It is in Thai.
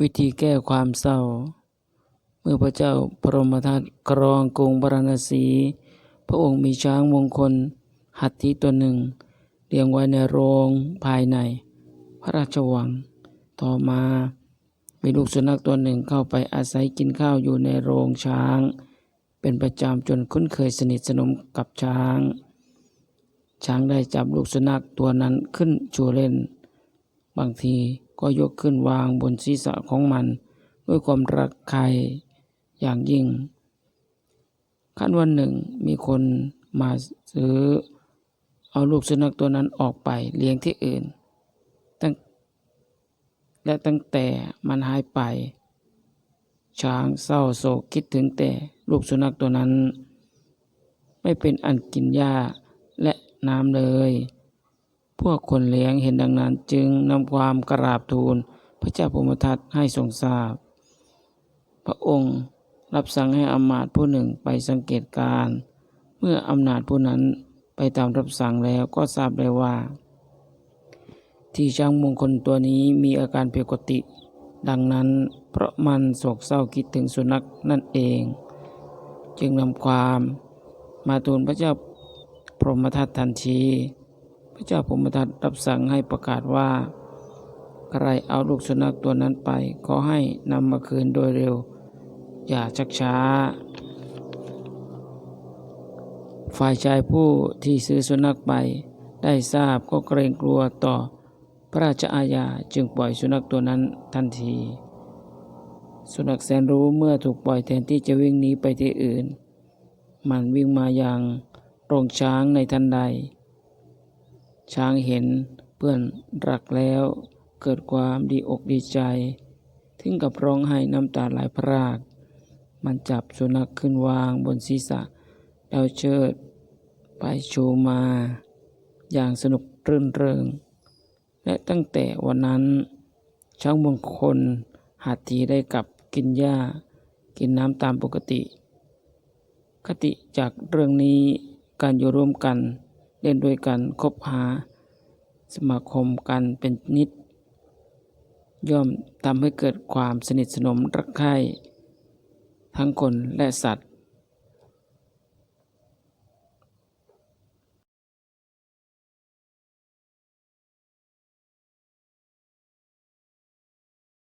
วิธีแก้ความเศร้า เมื่อพระเจ้าพรหมทัตครองกรุงพาราณสี พระองค์มีช้างมงคล หัตถีตัวหนึ่งเลี้ยงไว้ในโรงภายใน พระราชวัง ต่อมามีลูกสุนัขตัวหนึ่งเข้าไปอาศัยกินข้าวอยู่ในโรงช้าง เป็นประจำจนคุ้นเคยสนิทสนมกับช้าง ช้างได้จับลูกสุนัขตัวนั้นขึ้นชูเล่น บางที ก็ยกขึ้นวางบนศีรษะของมัน ด้วยความรักใครอย่างยิ่ง ขั้นวันหนึ่งมีคนมาซื้อ เอาลูกสุนัขตัวนั้นออกไปเลี้ยงที่อื่นตั้งและตั้งแต่มันหายไป ช้างเศร้าโศกคิดถึงแต่ลูกสุนัขตัวนั้น ไม่เป็นอันกินหญ้าและน้ำเลย พวกคนเลี้ยงเห็นดังนั้นจึงนำความกราบทูลพระเจ้าพมทัตให้ทรงทราบพระองค์รับสั่งให้อำมาตย์ผู้หนึ่งไปสังเกตการ เมื่ออำนาจผู้นั้นไปตามรับสั่งแล้วก็ทราบได้ว่า ที่ช้างมงคลตัวนี้มีอาการผิดปกติ ดังนั้นเพราะมันโศกเศร้าคิดถึงสุนัขนั่นเอง จึงนำความมาทูลพระเจ้าพรหมทัตทันที พระเจ้าพมทัตรับสั่งให้ประกาศว่า ใครเอาลูกสุนัขตัวนั้นไป ขอให้นำมาคืนโดยเร็ว อย่าชักช้า ฝ่ายชายผู้ที่ซื้อสุนัขไป ได้ทราบก็เกรงกลัวต่อพระราชอาญาจึงปล่อยสุนัขตัวนั้นทันที สุนัขแสนรู้เมื่อถูกปล่อยแทนที่จะวิ่งหนีไปที่อื่น มันวิ่งมาอย่างโรงช้างในทันใด ช้างเห็นเพื่อนรักแล้ว เกิดความดีอกดีใจ ถึงกับร้องไห้น้ำตาไหลพราก มันจับสุนัขขึ้นวางบนศีรษะแล้วเชิด ไปโชูมา อย่างสนุกรื่นเริง และตั้งแต่วันนั้น ช้างมงคลหัตถีได้กลับกินหญ้า กินน้ำตามปกติ คติจากเรื่องนี้การอยู่ร่วมกัน เล่นด้วยกันคบหาสมาคมกันเป็นนิด ย่อมทำให้เกิดความสนิทสนมรักใคร่ทั้งคนและสัตว์